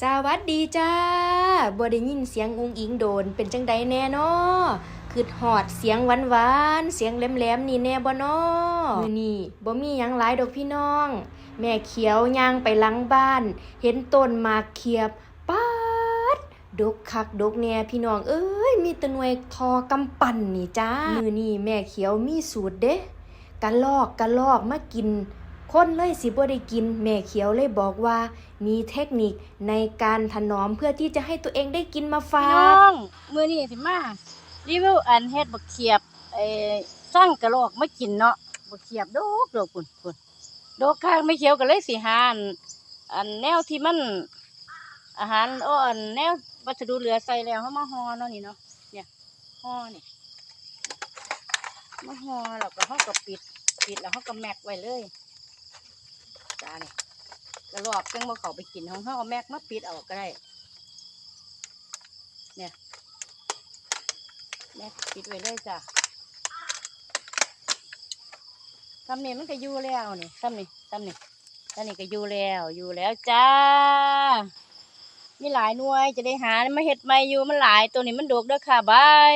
สวัสดีจ้าบ่ได้ยินเสียงอุงอิงโดน เป็นจังใดแน่นอคือหอดเสียงหวานหวานเสียงแหลมๆนี่แน่บ่นอมือนี้บ่มีหยังหลายดอกพี่น้อง แม่เขียวย่างไปหลังบ้าน เห็นต้นมากเขียบป๊าดดกคักดกแน่พี่น้อง เอ้ย มีตะนวยทอกำปั่นนี่จ้ามือนี้แม่เขียวมีสูตรเด้กะลอกกะลอกมากิน คนเลยสิบ่ได้กิน แม่เขียวเลยบอกว่า มีเทคนิคในการถนอมเพื่อที่จะให้ตัวเองได้กินมาฝาพี่น้กองมื้อนี้สิมารีวิวอันเฮ็ดบักเขียบไอ้สร้างกระโหลกมากินเนาะบักเขียบโดกโดกปุ่นปุ่นโดกข้างไม่เขียวก็เลยสิหาอันอันแนวที่มัน อาหารอ้ออันแนววัสดุเหลือใส่แล้วเฮามาห่อเนาะนี่เนาะเนี่ยห่อนี่มาห่อแล้วก็เฮาก็ปิด ปิดแล้วเฮาก็แม็กไว้เลย จ้านี่กระโหลกจังบ่เขาไปกินของเฮาเอาแม็กมาปิดเอาก็ได้ เนี่ยแม่ปิดไว้เลยจ้ะทำนี่มันก็อยู่แล้วนี่ทำนี่ทำนี่ทำนี่ก็อยู่แล้วอยู่แล้วจ้ามีหลายหน่วยจะได้หามาเห็ดใหม่อยู่มันหลายตัวนี้มันดกเด้อค่ะบาย